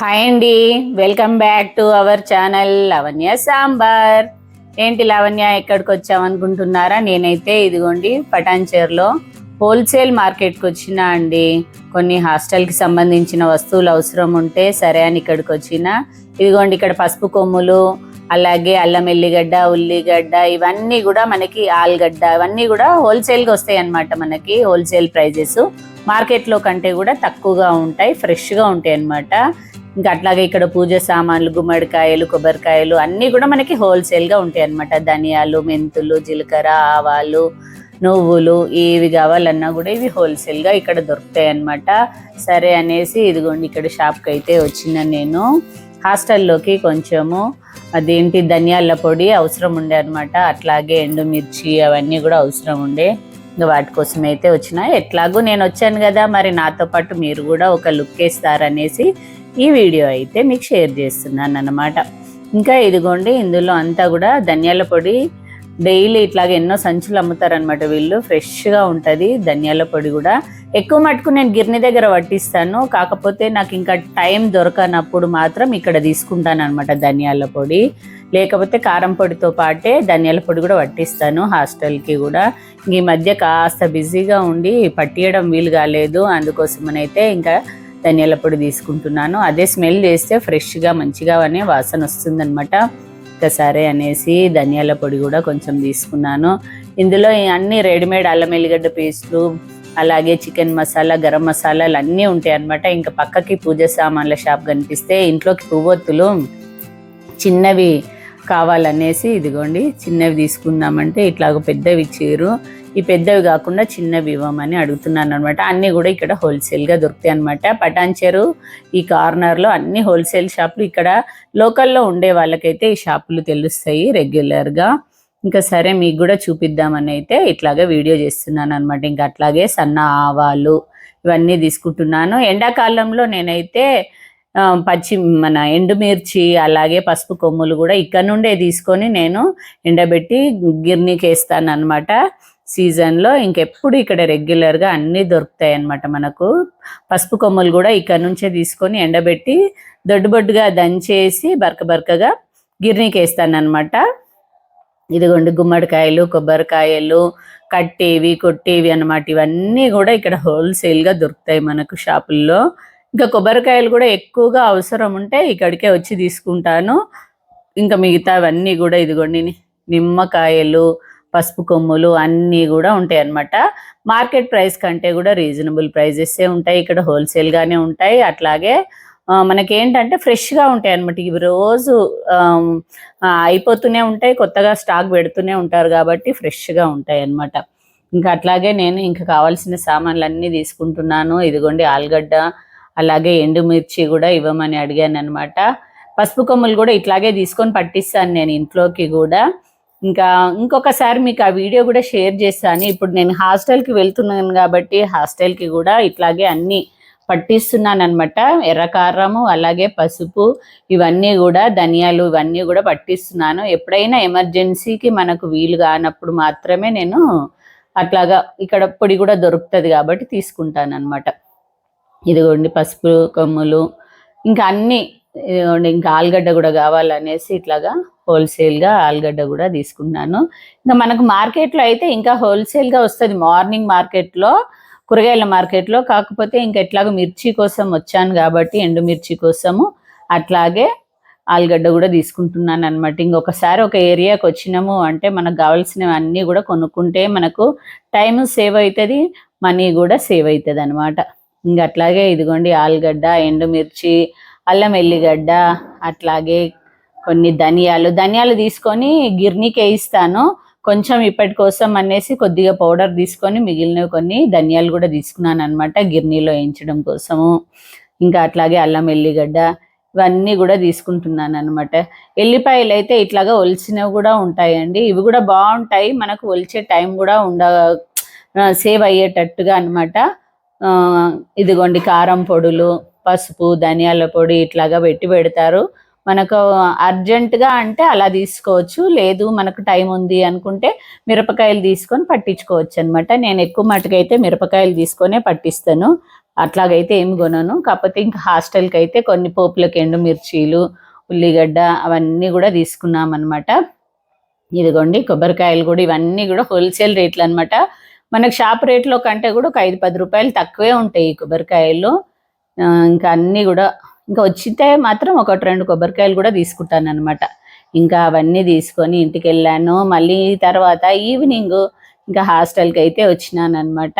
Hi అండి. Welcome back to our channel Lavanya sambar ఏంటి లవణ్య ఎక్కడికి వచ్చామనుకుంటున్నారా నేనైతే ఇదిగోండి పటాన్చేర్లో హోల్సేల్ మార్కెట్కి వచ్చిన అండి. కొన్ని హాస్టల్కి సంబంధించిన వస్తువులు అవసరం ఉంటే సరే అని ఇక్కడికి వచ్చిన. ఇదిగోండి ఇక్కడ పసుపు కొమ్ములు అలాగే అల్లం ఎల్లిగడ్డ ఉల్లిగడ్డ ఇవన్నీ కూడా మనకి ఆలుగడ్డ ఇవన్నీ కూడా హోల్సేల్గా వస్తాయి అన్నమాట మనకి హోల్సేల్ ప్రైజెస్ మార్కెట్లో కంటే కూడా తక్కువగా ఉంటాయి ఫ్రెష్గా ఉంటాయి అన్నమాట. ఇంకా అట్లాగే ఇక్కడ పూజ సామాన్లు గుమ్మడికాయలు కొబ్బరికాయలు అన్నీ కూడా మనకి హోల్సేల్గా ఉంటాయి అన్నమాట. ధనియాలు మెంతులు జీలకర్ర ఆవాలు నువ్వులు ఏవి కావాలన్నా కూడా ఇవి హోల్సేల్గా ఇక్కడ దొరుకుతాయి అన్నమాట. సరే అనేసి ఇదిగోండి ఇక్కడ షాప్కి అయితే వచ్చిన నేను. హాస్టల్లోకి కొంచెము అదేంటి ధనియాల పొడి అవసరం ఉండే అనమాట అట్లాగే ఎండుమిర్చి అవన్నీ కూడా అవసరం ఉండే. ఇంకా వాటి కోసం అయితే వచ్చిన. ఎట్లాగూ నేను వచ్చాను కదా మరి నాతో పాటు మీరు కూడా ఒక లుక్ వేస్తారనేసి ఈ వీడియో అయితే మీకు షేర్ చేస్తున్నాను అన్నమాట ఇంకా ఇదిగోండి ఇందులో అంతా కూడా ధనియాల పొడి డైలీ ఇట్లాగ ఎన్నో సంచులు అమ్ముతారనమాట వీళ్ళు. ఫ్రెష్గా ఉంటుంది ధనియాల పొడి కూడా. ఎక్కువ మటుకు నేను గిర్ని దగ్గర పట్టిస్తాను కాకపోతే నాకు ఇంకా టైం దొరకనప్పుడు మాత్రం ఇక్కడ తీసుకుంటాను అనమాట ధనియాల పొడి. లేకపోతే కారం పొడితో పాటే ధనియాల పొడి కూడా పట్టిస్తాను హాస్టల్కి కూడా. ఈ మధ్య కాస్త బిజీగా ఉండి పట్టియడం వీలు కాలేదు. అందుకోసమనైతే ఇంకా ధనియాల పొడి తీసుకుంటున్నాను. అదే స్మెల్ చేస్తే ఫ్రెష్గా మంచిగా అనే వాసన వస్తుందన్నమాట. ఇంకా అనేసి ధనియాల పొడి కూడా కొంచెం తీసుకున్నాను. ఇందులో అన్ని రెడీమేడ్ అల్లం ఎల్లిగడ్డ పేస్ట్లు అలాగే చికెన్ మసాలా గరం మసాలాలు అన్నీ ఉంటాయి అన్నమాట ఇంకా పక్కకి పూజ సామాన్ల షాప్ కనిపిస్తే ఇంట్లోకి పువ్వొత్తులు చిన్నవి కావాలనేసి ఇదిగోండి చిన్నవి తీసుకుందామంటే ఇట్లా పెద్దవి ఇచ్చారు. ఈ పెద్దవి కాకుండా చిన్నవి ఇవ్వమని అడుగుతున్నాను అనమాట అన్నీ కూడా ఇక్కడ హోల్సేల్గా దొరుకుతాయి అనమాట పటాన్చెరు ఈ కార్నర్లో అన్ని హోల్సేల్ షాపులు ఇక్కడ లోకల్లో ఉండే వాళ్ళకైతే ఈ షాపులు తెలుస్తాయి రెగ్యులర్గా. ఇంకా సరే మీకు కూడా చూపిద్దామని అయితే ఇట్లాగే వీడియో చేస్తున్నాను అనమాట ఇంకా అట్లాగే సన్న ఆవాలు ఇవన్నీ తీసుకుంటున్నాను. ఎండాకాలంలో నేనైతే పచ్చి మన ఎండుమిర్చి అలాగే పసుపు కొమ్ములు కూడా ఇక్కడ నుండే తీసుకొని నేను ఎండబెట్టి గిర్నీకి వేస్తాను అనమాట సీజన్లో ఇంకెప్పుడు ఇక్కడ రెగ్యులర్గా అన్నీ దొరుకుతాయి అన్నమాట మనకు. పసుపు కొమ్మలు కూడా ఇక్కడ నుంచే తీసుకొని ఎండబెట్టి దొడ్డుబొడ్డుగా దంచేసి బరక బరకగా గిర్నీకి వేస్తాను అనమాట ఇదిగోండి గుమ్మడికాయలు కొబ్బరికాయలు కట్టేవి కొట్టేవి అన్నమాట. ఇవన్నీ కూడా ఇక్కడ హోల్సేల్గా దొరుకుతాయి మనకు షాపుల్లో. ఇంకా కొబ్బరికాయలు కూడా ఎక్కువగా అవసరం ఉంటే ఇక్కడికే వచ్చి తీసుకుంటాను. ఇంకా మిగతావన్నీ కూడా ఇదిగోండి నిమ్మకాయలు పసుపు కొమ్ములు అన్నీ కూడా ఉంటాయి అన్నమాట. మార్కెట్ ప్రైస్ కంటే కూడా రీజనబుల్ ప్రైజెస్సే ఉంటాయి. ఇక్కడ హోల్సేల్గానే ఉంటాయి. అట్లాగే ఆ, మనకేంటంటే ఫ్రెష్గా ఉంటాయి అన్నమాట. ఇవి రోజు అయిపోతూనే ఉంటాయి. కొత్తగా స్టాక్ పెడుతూనే ఉంటారు కాబట్టి ఫ్రెష్గా ఉంటాయి అన్నమాట. ఇంకా అట్లాగే నేను ఇంకా కావాల్సిన సామాన్లు అన్నీ తీసుకుంటున్నాను. ఇదిగోండి ఆలుగడ్డ అలాగే ఎండుమిర్చి కూడా ఇవ్వమని అడిగాను అనమాట పసుపు కొమ్ములు కూడా ఇట్లాగే తీసుకొని పట్టిస్తాను నేను ఇంట్లోకి కూడా. ఇంకా ఇంకొకసారి మీకు ఆ వీడియో కూడా షేర్ చేస్తాను. ఇప్పుడు నేను హాస్టల్కి వెళ్తున్నాను కాబట్టి హాస్టల్కి కూడా ఇట్లాగే అన్నీ పట్టిస్తున్నాను అనమాట ఎర్రకారము అలాగే పసుపు ఇవన్నీ కూడా ధనియాలు ఇవన్నీ కూడా పట్టిస్తున్నాను. ఎప్పుడైనా ఎమర్జెన్సీకి మనకు వీలు కానప్పుడు మాత్రమే నేను అట్లాగా ఇక్కడ పొడి కూడా దొరుకుతుంది కాబట్టి తీసుకుంటాను అనమాట ఇదిగోండి పసుపు కొమ్ములు ఇంకా అన్నీ ఇదిగోండి ఇంకా ఆలుగడ్డ కూడా కావాలనేసి ఇట్లాగా హోల్సేల్గా ఆలుగడ్డ కూడా తీసుకున్నాను ఇంకా మనకు మార్కెట్లో అయితే ఇంకా హోల్సేల్గా వస్తుంది. మార్నింగ్ మార్కెట్లో కూరగాయల మార్కెట్లో. కాకపోతే ఇంకా ఎట్లాగో మిర్చి కోసం వచ్చాను కాబట్టి ఎండు మిర్చి కోసము అట్లాగే ఆలుగడ్డ కూడా తీసుకుంటున్నాను అనమాట ఇంకొకసారి ఒక ఏరియాకి వచ్చినాము అంటే మనకు కావాల్సినవి అన్నీ కూడా కొనుక్కుంటే మనకు టైం సేవ్ అవుతుంది మనీ కూడా సేవ్ అవుతుంది అనమాట ఇంకా అట్లాగే ఇదిగోండి ఆలుగడ్డ ఎండుమిర్చి అల్లం ఎల్లిగడ్డ అట్లాగే కొన్ని ధనియాలు. ధనియాలు తీసుకొని గిర్నీకి వేయిస్తాను కొంచెం ఇప్పటి కోసం అనేసి కొద్దిగా పౌడర్ తీసుకొని మిగిలినవి కొన్ని ధనియాలు కూడా తీసుకున్నాను అనమాట గిర్నీలో వేయించడం కోసము. ఇంకా అట్లాగే అల్లం ఎల్లిగడ్డ ఇవన్నీ కూడా తీసుకుంటున్నాను అనమాట ఎల్లిపాయలు అయితే ఇట్లాగా ఒలిచినవి కూడా ఉంటాయండి. ఇవి కూడా బాగుంటాయి. మనకు ఒలిచే టైం కూడా ఉండ సేవ్ అయ్యేటట్టుగా అనమాట ఇదిగోండి కారం పొడులు పసుపు ధనియాల పొడి ఇట్లాగా పెట్టి పెడతారు. మనకు అర్జెంటుగా అంటే అలా తీసుకోవచ్చు. లేదు మనకు టైం ఉంది అనుకుంటే మిరపకాయలు తీసుకొని పట్టించుకోవచ్చు అనమాట నేను ఎక్కువ మటుకైతే మిరపకాయలు తీసుకొనే పట్టిస్తాను. అట్లాగైతే ఏమి కొనను. కాకపోతే ఇంకా హాస్టల్కి అయితే కొన్ని పోపులకు ఎండుమిర్చీలు ఉల్లిగడ్డ అవన్నీ కూడా తీసుకున్నాం అనమాట ఇదిగోండి కొబ్బరికాయలు కూడా ఇవన్నీ కూడా హోల్సేల్ రేట్లు అనమాట మనకు షాప్ రేట్లో కంటే కూడా ఒక ఐదు పది రూపాయలు తక్కువే ఉంటాయి ఈ కొబ్బరికాయలు. ఇంకా అన్నీ కూడా ఇంకా వచ్చితే మాత్రం ఒకటి రెండు కొబ్బరికాయలు కూడా తీసుకుంటాను అనమాట ఇంకా అవన్నీ తీసుకొని ఇంటికి వెళ్ళాను మళ్ళీ తర్వాత ఈవినింగ్ ఇంకా హాస్టల్కి అయితే వచ్చినాను అనమాట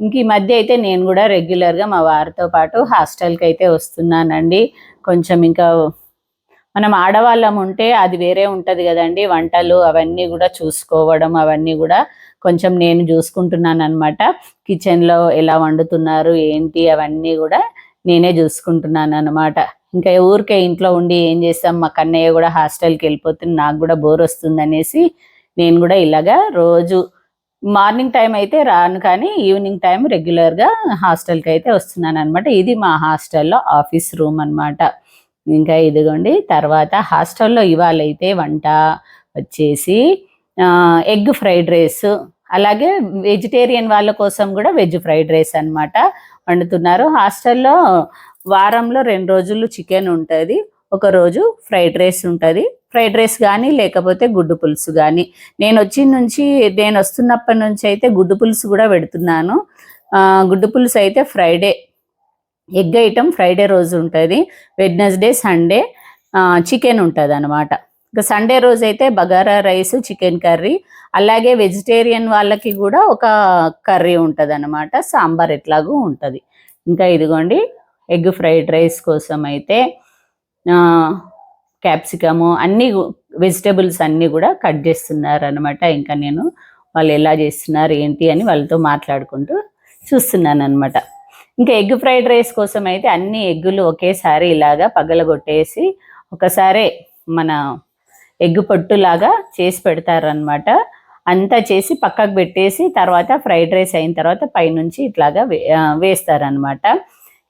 ఇంక ఈ మధ్య అయితే నేను కూడా రెగ్యులర్గా మా వారితో పాటు హాస్టల్కి అయితే వస్తున్నానండి. కొంచెం ఇంకా మనం ఆడవాళ్ళం ఉంటే అది వేరే ఉంటుంది కదండి. వంటలు అవన్నీ కూడా చూసుకోవడం అవన్నీ కూడా కొంచెం నేను చూసుకుంటున్నాను అనమాట కిచెన్లో ఎలా వండుతున్నారు ఏంటి అవన్నీ కూడా నేనే చూసుకుంటున్నాను అనమాట ఇంకా ఊరికే ఇంట్లో ఉండి ఏం చేస్తాం? మా కన్నయ్య కూడా హాస్టల్కి వెళ్ళిపోతుంది. నాకు కూడా బోర్ వస్తుంది అనేసి నేను కూడా ఇలాగా రోజు మార్నింగ్ టైం అయితే రాను కానీ ఈవినింగ్ టైం రెగ్యులర్గా హాస్టల్కి అయితే వస్తున్నాను అనమాట ఇది మా హాస్టల్లో ఆఫీస్ రూమ్ అన్నమాట. ఇంకా ఇదిగోండి తర్వాత హాస్టల్లో ఇవాళ అయితే వంట వచ్చేసి ఎగ్ ఫ్రైడ్ రైస్ అలాగే వెజిటేరియన్ వాళ్ళ కోసం కూడా వెజ్ ఫ్రైడ్ రైస్ అన్నమాట. వండుతున్నారు. హాస్టల్లో వారంలో రెండు రోజులు చికెన్ ఉంటుంది. ఒక రోజు ఫ్రైడ్ రైస్ ఉంటుంది. ఫ్రైడ్ రైస్ కానీ లేకపోతే గుడ్డు పులుసు కానీ నేను వచ్చిన నుంచి నేను వస్తున్నప్పటి నుంచి అయితే గుడ్డు పులుసు కూడా పెడుతున్నాను. గుడ్డు పులుసు అయితే ఫ్రైడే. ఎగ్ ఐటమ్ ఫ్రైడే రోజు ఉంటుంది. వెడ్నెస్డే సండే చికెన్ ఉంటుంది అనమాట ఇంకా సండే రోజు అయితే బగారా రైస్ చికెన్ కర్రీ. అలాగే వెజిటేరియన్ వాళ్ళకి కూడా ఒక కర్రీ ఉంటుంది అనమాట సాంబార్ ఎట్లాగూ ఉంటుంది. ఇంకా ఇదిగోండి ఎగ్ ఫ్రైడ్ రైస్ కోసం అయితే క్యాప్సికము అన్నీ వెజిటేబుల్స్ అన్నీ కూడా కట్ చేస్తున్నారు అనమాట ఇంకా నేను వాళ్ళు ఎలా చేస్తున్నారు ఏంటి అని వాళ్ళతో మాట్లాడుకుంటూ చూస్తున్నాను అనమాట ఇంకా ఎగ్ ఫ్రైడ్ రైస్ కోసం అయితే అన్ని ఎగ్గులు ఒకేసారి ఇలాగా పగలగొట్టేసి ఒకసారి మన ఎగ్ పొట్టులాగా చేసి పెడతారనమాట అంతా చేసి పక్కకు పెట్టేసి తర్వాత ఫ్రైడ్ రైస్ అయిన తర్వాత పైనుంచి ఇట్లాగా వే- వేస్తారనమాట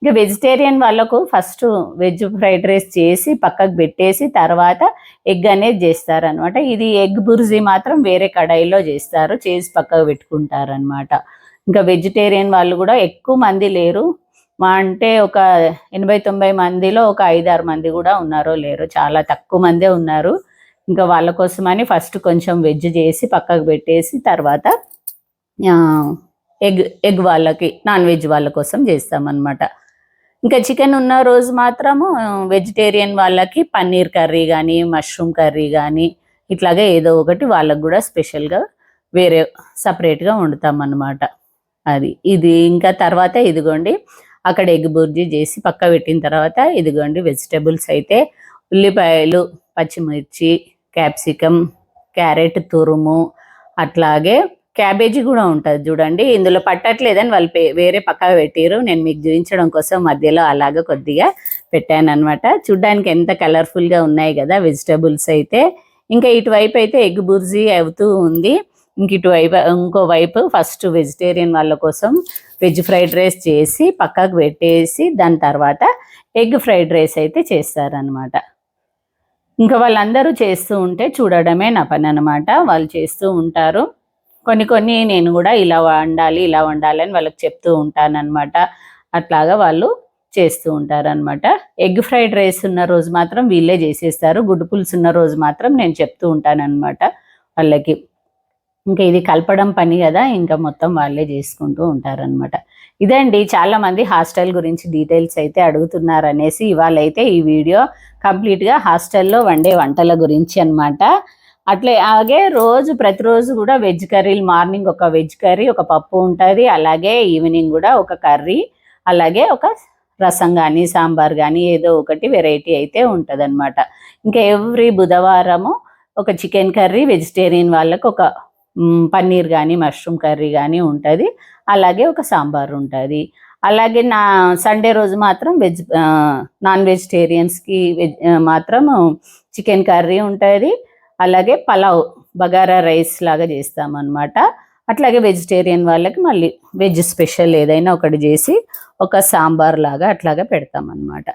ఇంకా వెజిటేరియన్ వాళ్ళకు ఫస్ట్ వెజ్ ఫ్రైడ్ రైస్ చేసి పక్కకు పెట్టేసి తర్వాత ఎగ్ అనేది చేస్తారనమాట ఇది ఎగ్ బుర్జీ మాత్రం వేరే కడాయిలో చేస్తారు చేసి పక్కకు పెట్టుకుంటారనమాట ఇంకా వెజిటేరియన్ వాళ్ళు కూడా ఎక్కువ మంది లేరు. మా అంటే ఒక ఎనభై తొంభై మందిలో ఒక ఐదారు మంది కూడా ఉన్నారో లేరు చాలా తక్కువ మందే ఉన్నారు. ఇంకా వాళ్ళ కోసమని ఫస్ట్ కొంచెం వెజ్ చేసి పక్కకు పెట్టేసి తర్వాత ఎగ్ ఎగ్ వాళ్ళకి నాన్ వెజ్ వాళ్ళ కోసం చేస్తామన్నమాట. ఇంకా చికెన్ ఉన్న రోజు మాత్రము వెజిటేరియన్ వాళ్ళకి పన్నీర్ కర్రీ కానీ మష్రూమ్ కర్రీ కానీ ఇట్లాగే ఏదో ఒకటి వాళ్ళకు కూడా స్పెషల్గా వేరే సపరేట్గా వండుతామన్నమాట. అది ఇది ఇంకా తర్వాత ఇదిగోండి అక్కడ ఎగ్ బుర్జీ చేసి పక్క పెట్టిన తర్వాత ఇదిగోండి వెజిటేబుల్స్ అయితే ఉల్లిపాయలు పచ్చిమిర్చి క్యాప్సికమ్ క్యారెట్ తురుము అట్లాగే క్యాబేజీ కూడా ఉంటుంది చూడండి. ఇందులో పట్టట్లేదని వాళ్ళు వేరే పక్కగా పెట్టారు నేను మీకు చూపించడం కోసం మధ్యలో అలాగ కొద్దిగా పెట్టాను అనమాట చూడ్డానికి ఎంత కలర్ఫుల్గా ఉన్నాయి కదా వెజిటేబుల్స్ అయితే. ఇంకా ఇటువైపు అయితే ఎగ్ బుర్జీ అవుతూ ఉంది. ఇంక ఇటువైపు ఇంకో వైపు ఫస్ట్ వెజిటేరియన్ వాళ్ళ కోసం వెజ్ ఫ్రైడ్ రైస్ చేసి పక్కకు పెట్టేసి దాని తర్వాత ఎగ్ ఫ్రైడ్ రైస్ అయితే చేస్తారనమాట ఇంకా వాళ్ళందరూ చేస్తూ ఉంటే చూడడమే నా పని అనమాట వాళ్ళు చేస్తూ ఉంటారు. కొన్ని కొన్ని నేను కూడా ఇలా వండాలి ఇలా వండాలి అని వాళ్ళకి చెప్తూ ఉంటానన్నమాట. అట్లాగా వాళ్ళు చేస్తూ ఉంటారనమాట ఎగ్ ఫ్రైడ్ రైస్ ఉన్న రోజు మాత్రం వీళ్ళే చేసేస్తారు. గుడ్డు పులుసు ఉన్న రోజు మాత్రం నేను చెప్తూ ఉంటానన్నమాట వాళ్ళకి. ఇంకా ఇది కలపడం పని కదా ఇంకా మొత్తం వాళ్ళే చేసుకుంటూ ఉంటారనమాట ఇదండి చాలామంది హాస్టల్ గురించి డీటెయిల్స్ అయితే అడుగుతున్నారు అనేసి ఇవాళ అయితే ఈ వీడియో కంప్లీట్గా హాస్టల్లో వండే వంటల గురించి అన్నమాట. అట్లే అలాగే రోజు ప్రతిరోజు కూడా వెజ్ కర్రీలు మార్నింగ్ ఒక వెజ్ కర్రీ ఒక పప్పు ఉంటుంది అలాగే ఈవినింగ్ కూడా ఒక కర్రీ అలాగే ఒక రసం కానీ సాంబార్ కానీ ఏదో ఒకటి వెరైటీ అయితే ఉంటుంది అనమాట ఇంకా ఎవ్రీ బుధవారము ఒక చికెన్ కర్రీ వెజిటేరియన్ వాళ్ళకు ఒక పన్నీర్ కానీ మష్రూమ్ కర్రీ కానీ ఉంటుంది. అలాగే ఒక సాంబార్ ఉంటుంది. అలాగే నా సండే రోజు మాత్రం వెజ్ నాన్ వెజిటేరియన్స్కి వెజ్ మాత్రం చికెన్ కర్రీ ఉంటుంది. అలాగే పలావ్ బగారా రైస్ లాగా చేస్తామన్నమాట. అట్లాగే వెజిటేరియన్ వాళ్ళకి మళ్ళీ వెజ్ స్పెషల్ ఏదైనా ఒకటి చేసి ఒక సాంబార్ లాగా అట్లాగా పెడతామన్నమాట.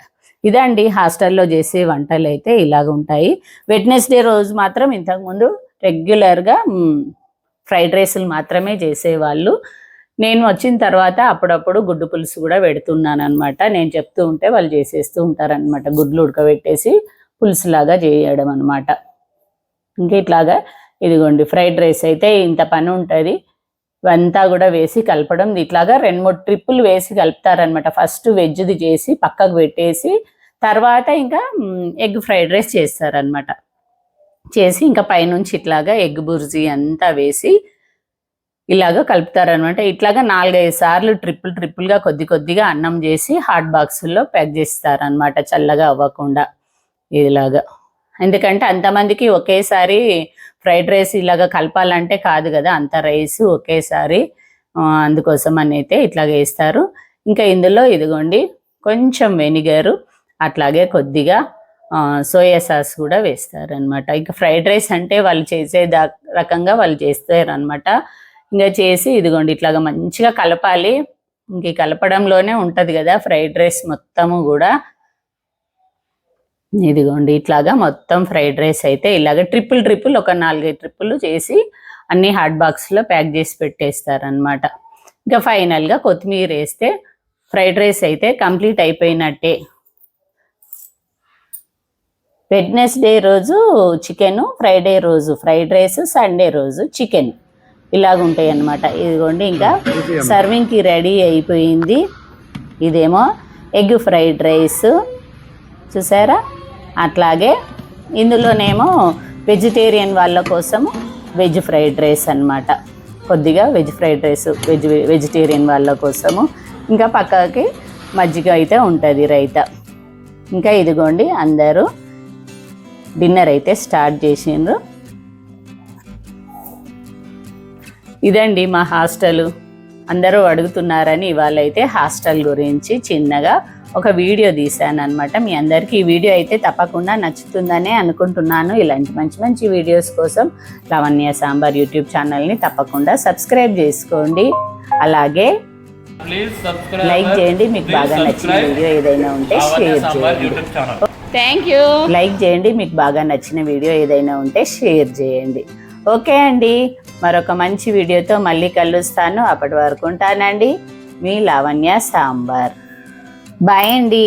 ఇదండి హాస్టల్లో చేసే వంటలు అయితే ఇలాగ ఉంటాయి వెడ్నెస్డే రోజు మాత్రం ఇంతకుముందు రెగ్యులర్గా ఫ్రైడ్ రైస్లు మాత్రమే చేసేవాళ్ళు. నేను వచ్చిన తర్వాత అప్పుడప్పుడు గుడ్డు పులుసు కూడా పెడుతున్నాను అనమాట నేను చెప్తూ ఉంటే వాళ్ళు చేసేస్తూ ఉంటారనమాట గుడ్లు ఉడకబెట్టేసి పులుసులాగా చేయడం అనమాట ఇంకా ఇట్లాగా ఇదిగోండి ఫ్రైడ్ రైస్ అయితే ఇంత పని ఉంటుంది. ఇవంతా కూడా వేసి కలపడం. ఇట్లాగా రెండు మూడు ట్రిప్పులు వేసి కలుపుతారనమాట ఫస్ట్ వెజ్ది చేసి పక్కకు పెట్టేసి తర్వాత ఇంకా ఎగ్ ఫ్రైడ్ రైస్ చేస్తారనమాట చేసి ఇంకా పైనుంచి ఇట్లాగా ఎగ్ బుర్జీ అంతా వేసి ఇలాగ కలుపుతారనమాట ఇట్లాగా నాలుగైదు సార్లు ట్రిపుల్ ట్రిపుల్గా కొద్ది కొద్దిగా అన్నం చేసి హాట్ బాక్సుల్లో ప్యాక్ చేస్తారనమాట చల్లగా అవ్వకుండా ఇలాగా ఎందుకంటే అంతమందికి ఒకేసారి ఫ్రైడ్ రైస్ ఇలాగ కలపాలంటే కాదు కదా అంత రైస్ ఒకేసారి అందుకోసం అని అయితే ఇట్లాగ వేస్తారు. ఇంకా ఇందులో ఇదిగోండి కొంచెం వెనిగరు అట్లాగే కొద్దిగా సోయా సాస్ కూడా వేస్తారనమాట ఇంకా ఫ్రైడ్ రైస్ అంటే వాళ్ళు చేసే దా రకంగా వాళ్ళు చేస్తారనమాట ఇంకా చేసి ఇదిగోండి ఇట్లాగా మంచిగా కలపాలి. ఇంక కలపడంలోనే ఉంటుంది కదా ఫ్రైడ్ రైస్ మొత్తము కూడా. ఇదిగోండి ఇట్లాగా మొత్తం ఫ్రైడ్ రైస్ అయితే ఇలాగ ట్రిపుల్ ట్రిపుల్ ఒక నాలుగైదు ట్రిపుల్ చేసి అన్ని హాట్ బాక్స్లో ప్యాక్ చేసి పెట్టేస్తారనమాట ఇంకా ఫైనల్గా కొత్తిమీర వేస్తే ఫ్రైడ్ రైస్ అయితే కంప్లీట్ అయిపోయినట్టే. వెడ్నెస్డే రోజు చికెన్ ఫ్రైడే రోజు ఫ్రైడ్ రైస్ సండే రోజు చికెన్. ఇలాగుంటాయి అన్నమాట ఇదిగోండి ఇంకా సర్వింగ్కి రెడీ అయిపోయింది. ఇదేమో ఎగ్ ఫ్రైడ్ రైస్. చూసారా? అట్లాగే ఇందులోనేమో వెజిటేరియన్ వాళ్ళ కోసము వెజ్ ఫ్రైడ్ రైస్ అన్నమాట. కొద్దిగా veg fried rice veg vegetarian వాళ్ళ కోసము. ఇంకా పక్కకి మజ్జిగ అయితే ఉంటుంది రైతా. ఇంకా ఇదిగోండి అందరూ డిన్నర్ అయితే స్టార్ట్ చేసిండ్రు. ఇదండి మా హాస్టల్. అందరూ అడుగుతున్నారని ఇవాళ అయితే హాస్టల్ గురించి చిన్నగా ఒక వీడియో తీశాను అనమాట మీ అందరికీ ఈ వీడియో అయితే తప్పకుండా నచ్చుతుందనే అనుకుంటున్నాను. ఇలాంటి మంచి మంచి వీడియోస్ కోసం లవణ్య సాంబార్ యూట్యూబ్ ఛానల్ని తప్పకుండా సబ్స్క్రైబ్ చేసుకోండి. అలాగే లైక్ చేయండి. మీకు బాగా నచ్చిన వీడియో ఏదైనా ఉంటే షేర్ చేయండి. థ్యాంక్ యూ లైక్ చేయండి మీకు బాగా నచ్చిన వీడియో ఏదైనా ఉంటే షేర్ చేయండి. ఓకే అండి మరొక మంచి వీడియోతో మళ్ళీ కలుస్తాను. అప్పటి వరకు ఉంటానండి. మీ లావణ్య సాంబార్. బాయ్ అండి.